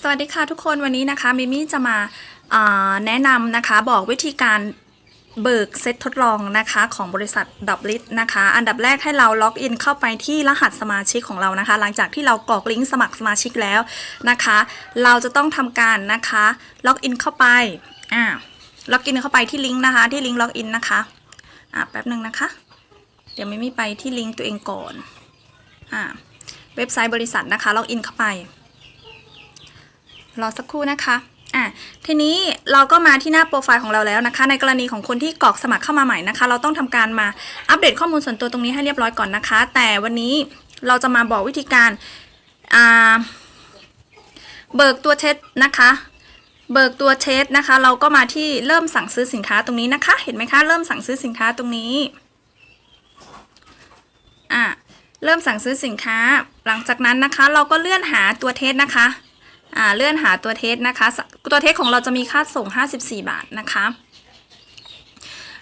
สวัสดีค่ะทุกคนวันนี้นะคะมิมี่จะมาาแนะนำนะคะบอกวิธีการเบิกเซตทดลองนะคะของบริษัทดับลิทนะคะ อันดับแรกให้เราล็อกอินเข้าไปที่รหัสสมาชิกของเรานะคะ หลังจากที่เรากรอกลิงก์สมัครสมาชิกแล้วนะคะ เราจะต้องทำการนะคะล็อกอินเข้าไปอ่าล็อกอินเข้าไปที่ลิงก์นะคะ ที่ลิงก์ล็อกอินนะคะอ่าแป๊บหนึ่งนะคะ เดี๋ยวมิมี่ไปที่ลิงก์ตัวเองก่อนอ่าเว็บไซต์บริษัทนะคะล็อกอินเข้าไป รอสักครู่นะคะอะทีนี้เราก็มาที่หน้าโปรไฟล์ของเราแล้วนะคะ ในกรณีของคนที่กรอกสมัครเข้ามาใหม่นะคะ เราต้องทำการมาอัปเดตข้อมูลส่วนตัวตรงนี้ให้เรียบร้อยก่อนนะคะ แต่วันนี้เราจะมาบอกวิธีการเบิกตัวเช็ดนะคะ เบิกตัวเช็ดนะคะ เราก็มาที่เริ่มสั่งซื้อสินค้าตรงนี้นะคะ เห็นไหมคะ เริ่มสั่งซื้อสินค้าตรงนี้อะเริ่มสั่งซื้อสินค้า หลังจากนั้นนะคะ เราก็เลื่อนหาตัวเทสนะคะ อ่าเลื่อนหาตัวเทสนะคะ ตัวเทสของเราจะมีค่าส่ง 54 บาทนะคะ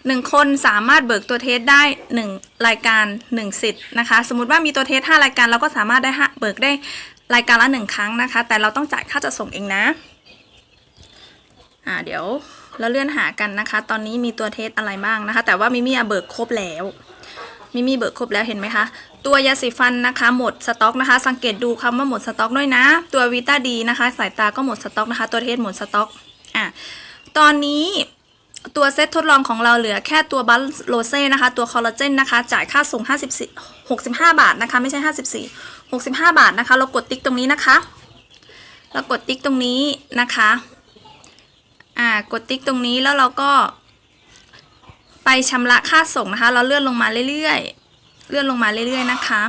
หนึ่งคนสามารถเบิกตัวเทสได้ 1 รายการ 1 สิทธิ์นะคะ สมมติว่ามีตัวเทส5รายการเราก็สามารถได้เบิกได้รายการละ 1 ครั้งนะคะ แต่เราต้องจ่ายค่าจะส่งเองนะอ่าเดี๋ยวเราเลื่อนหากันนะคะ ตอนนี้มีตัวเทสอะไรบ้างนะคะ แต่ว่ามิมี่เบิกครบแล้ว มิมี่เบิกครบแล้วเห็นไหมคะ ตัวยาสีฟันนะคะหมดสต็อกนะคะ สังเกตดูคำว่าหมดสต็อกด้วยนะ ตัววิตาดีนะคะ สายตาก็หมดสต็อกนะคะ ตัวเทสหมดสต็อกอะตอนนี้ตัวเซตทดลองของเราเหลือแค่ตัวบัลโลเซ่นะคะ ตัวคอลลาเจนนะคะ จ่ายค่าส่ง54 65 บาทนะคะ ไม่ใช่ 54 65 บาทนะคะ เรากดติ๊กตรงนี้นะคะ เรากดติ๊กตรงนี้นะคะ อ่ากดติ๊กตรงนี้แล้วเราก็ ชำระค่าส่งนะคะ เราเลื่อนลงมาเรื่อยๆ เลื่อนลงมาเรื่อยๆนะคะ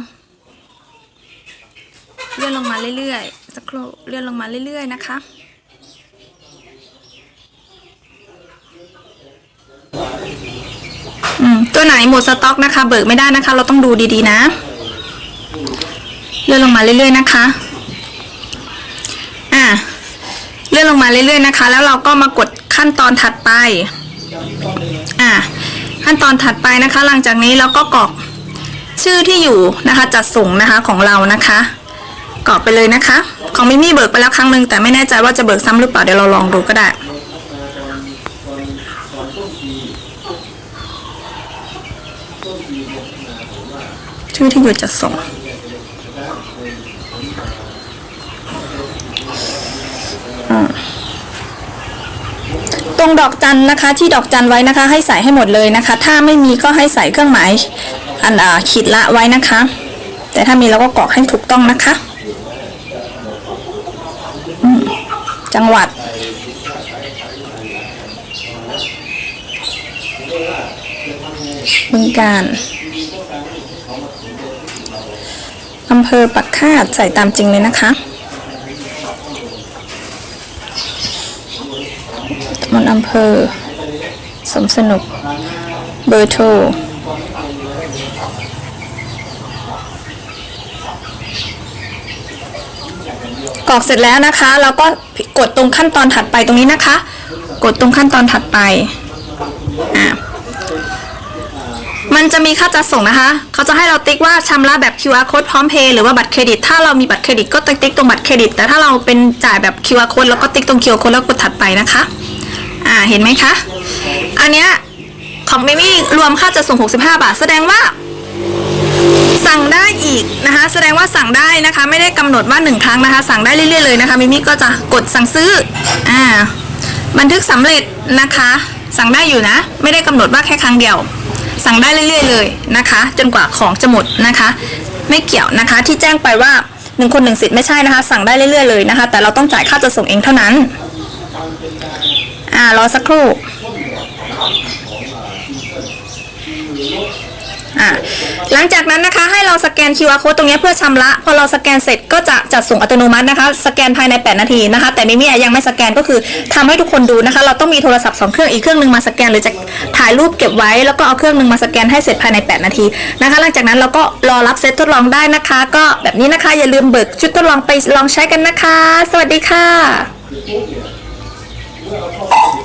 เลื่อนลงมาเรื่อยๆสักครู่เลื่อนลงมาเรื่อยๆนะคะอืมตัวไหนหมดสต็อกนะคะ เบิกไม่ได้นะคะ เราต้องดูดีๆนะ เลื่อนลงมาเรื่อยๆนะคะ อ่าเลื่อนลงมาเรื่อยๆนะคะ แล้วเราก็มากดขั้นตอนถัดไป อ่า ขั้นตอนถัดไปนะคะ หลังจากนี้เราก็กรอกชื่อที่อยู่นะคะจัดส่งนะคะของเรานะคะกรอกไปเลยนะคะ ของมิมี่เบิกไปแล้วครั้งหนึ่งแต่ไม่แน่ใจว่าจะเบิกซ้ำหรือเปล่าเดี๋ยวเราลองดูก็ได้ชื่อที่อยู่จัดส่ง ตรงดอกจันนะคะที่ดอกจันไว้นะคะ ให้ใส่ให้หมดเลยนะคะ ถ้าไม่มีก็ให้ใส่เครื่องหมายอันอ่าขีดละไว้นะคะ แต่ถ้ามีเราก็กรอกให้ถูกต้องนะคะ จังหวัด บึงการอำเภอปักคาดใส่ตามจริงเลยนะคะ มนอำเภอ สมสนุก เบอร์โทรกรอกเสร็จแล้วนะคะ เราก็กดตรงขั้นตอนถัดไปตรงนี้นะคะ กดตรงขั้นตอนถัดไปอ่ามันจะมีค่าจัดส่งนะคะ เขาจะให้เราติ๊กว่าชำระแบบ QR code พร้อมเพย์หรือว่าบัตรเครดิต ถ้าเรามีบัตรเครดิตก็ติ๊กตรงบัตรเครดิต แต่ถ้าเราเป็นจ่ายแบบ QR code แล้วก็ติ๊กตรง QR code แล้วกดถัดไปนะคะ อ่าเห็นไหมคะ อันเนี้ยของเมมี่รวมค่าจัดส่ง 65 บาท แสดงว่า สั่งได้อีกนะคะ แสดงว่าสั่งได้นะคะ ไม่ได้กำหนดว่าหนึ่งครั้งนะคะ สั่งได้เรื่อยๆเลยนะคะมิมี่ก็จะกดสั่งซื้ออ่าบันทึกสำเร็จนะคะ สั่งได้อยู่นะ ไม่ได้กำหนดว่าแค่ครั้งเดียว สั่งได้เรื่อยๆเลยนะคะ จนกว่าของจะหมดนะคะ ไม่เกี่ยวนะคะที่แจ้งไปว่าหนึ่งคนหนึ่งสิทธิ์ไม่ใช่นะคะ สั่งได้เรื่อยๆเลยนะคะ แต่เราต้องจ่ายค่าจัดส่งเองเท่านั้น อ่ารอสักครู่หลังจากนั้นนะคะให้เราสแกน QR code ตรงนี้เพื่อชำระ พอเราสแกนเสร็จก็จะจัดส่งอัตโนมัตินะคะ สแกนภายใน 8 นาทีนะคะ แต่มิมี่ยังไม่สแกนก็คือทำให้ทุกคนดูนะคะ เราต้องมีโทรศัพท์ 2 เครื่องอีกเครื่องหนึ่งมาสแกนหรือจะถ่ายรูปเก็บไว้ แล้วก็เอาเครื่องหนึ่งมาสแกนให้เสร็จภายใน 8 นาทีนะคะ หลังจากนั้นเราก็รอรับเซตทดลองได้นะคะ ก็แบบนี้นะคะอย่าลืมเบิกชุดทดลองไปลองใช้กันนะคะ สวัสดีค่ะ 个套子。